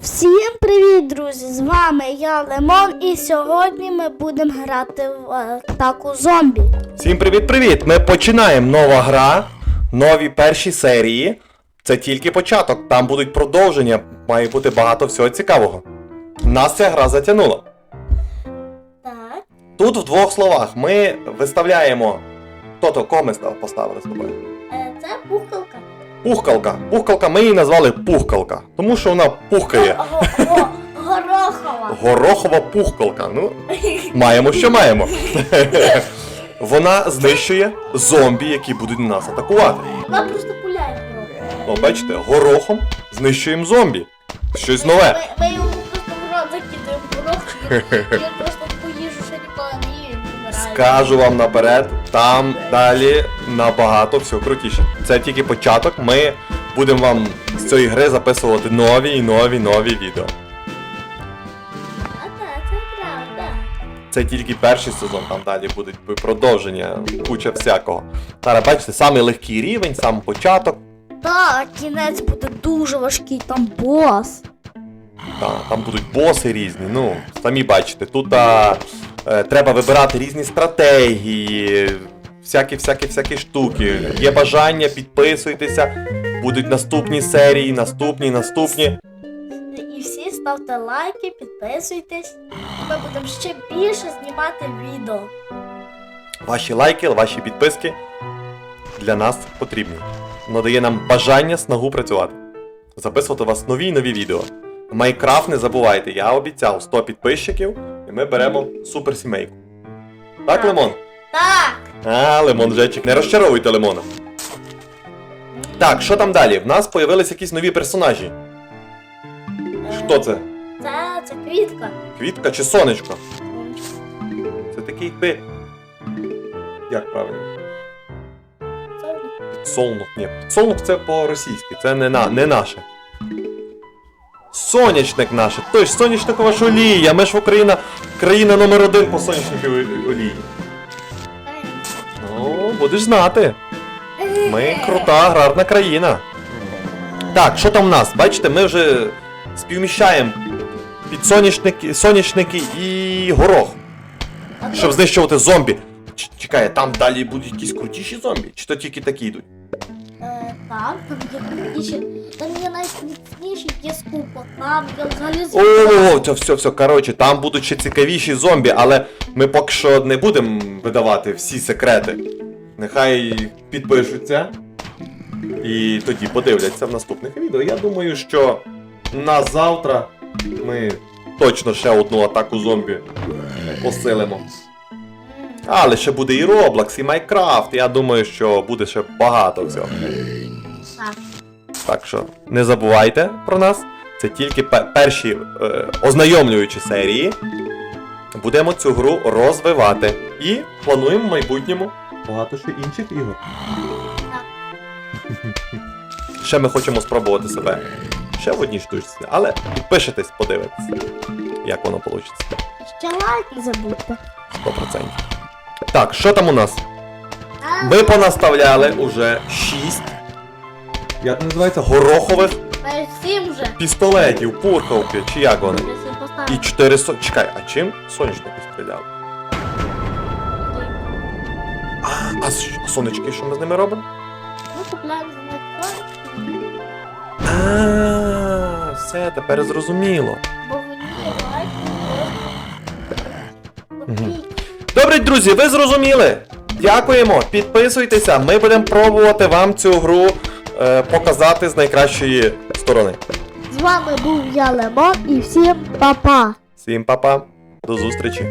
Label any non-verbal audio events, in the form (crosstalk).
Всім привіт, друзі! З вами я Лемон, і сьогодні ми будемо грати в атаку зомбі. Всім привіт-привіт! Ми починаємо нова гра, нові перші серії. Це тільки початок, там будуть продовження, має бути багато всього цікавого. Нас ця гра затягнула. Так. Тут в двох словах ми виставляємо. Хто-то кого ми став- поставили з тобою? Е, це пухкалка. Пухкалка. Пухкалка, ми її назвали пухкалка, тому що вона пухкає. Го- го- Горохова. Горохова пухкалка. Ну, маємо, що маємо. (laughs) Вона знищує зомбі, які будуть нас атакувати. Вона просто пуляє. О, бачите, горохом знищуємо зомбі. Щось нове. Ми, ми йому просто в рот закидаємо горох, Скажу вам наперед, там далі набагато все крутіше. Це тільки початок. Ми будемо вам з цієї гри записувати нові і нові нові відео. Це тільки перший сезон, там далі будуть продовження, куча всякого. Зараз бачите, самий легкий рівень, сам початок. Так, кінець буде дуже важкий, там бос. Та, там будуть боси різні. Ну, самі бачите, тут а, треба вибирати різні стратегії, всякі, всякі, всякі штуки. Є бажання, підписуйтеся. Будуть наступні серії, наступні, наступні. І всі ставте лайки, підписуйтесь. Ми будемо ще більше знімати відео. Ваші лайки, ваші підписки для нас потрібні. Воно дає нам бажання снагу працювати. Записувати у вас нові й нові відео. В Майнкрафт не забувайте, я обіцяв 100 підписчиків, і ми беремо суперсімейку. Так, Так. Лимон? Так! А, лимон Жечик, не розчаровуйте лимона. Так, що там далі? В нас появились якісь нові персонажі. Хто це? Це, це квітка. Квітка чи сонечко? Це такий якби. Як правильно? Це Підсолнух. Ні, підсолнух це по-російськи, це не, на, не наше. Сонячник наше. Той ж сонячникова ж олія. Ми ж Україна країна номер один по сонячниковій олії. Ну, будеш знати. Ми крута аграрна країна. Так, що там в нас? Бачите, ми вже співміщаємо підсонячники, сонячники і горох, щоб знищувати зомбі. Ч- Чекай, там далі будуть якісь крутіші зомбі? Чи то тільки такі йдуть? Так, там є крутіші. Там є навіть міцніші, є скупо. Там є взагалі з- О, це все, все. Коротше, там будуть ще цікавіші зомбі, але ми поки що не будемо видавати всі секрети. Нехай підпишуться і тоді подивляться в наступних відео. Я думаю, що на завтра ми точно ще одну атаку зомбі посилимо. Але ще буде і Roblox, і Minecraft. Я думаю, що буде ще багато всього. Так. Так що не забувайте про нас. Це тільки перші е, ознайомлюючі серії. Будемо цю гру розвивати. І плануємо в майбутньому багато ще інших ігор. Ще ми хочемо спробувати себе ще в одній штучці, але підпишитесь, подивитесь, як воно вийде. Ще лайк не забудьте. 100%. Так, що там у нас? Ми понаставляли уже 6. Як називається? Горохових всім пістолетів, пурхавки, чи як вони? Всім І поставили. 4 со... Чекай, а чим сонячники стріляли? А, а с- сонечки, що ми з ними робимо? Ми купляємо за них фон, А, все, тепер зрозуміло. бо вони. Добре, друзі, ви зрозуміли? Дякуємо, підписуйтеся, ми будемо пробувати вам цю гру е, показати з найкращої сторони. З вами був я Лемон і всім па-па. Всім па-па, до зустрічі!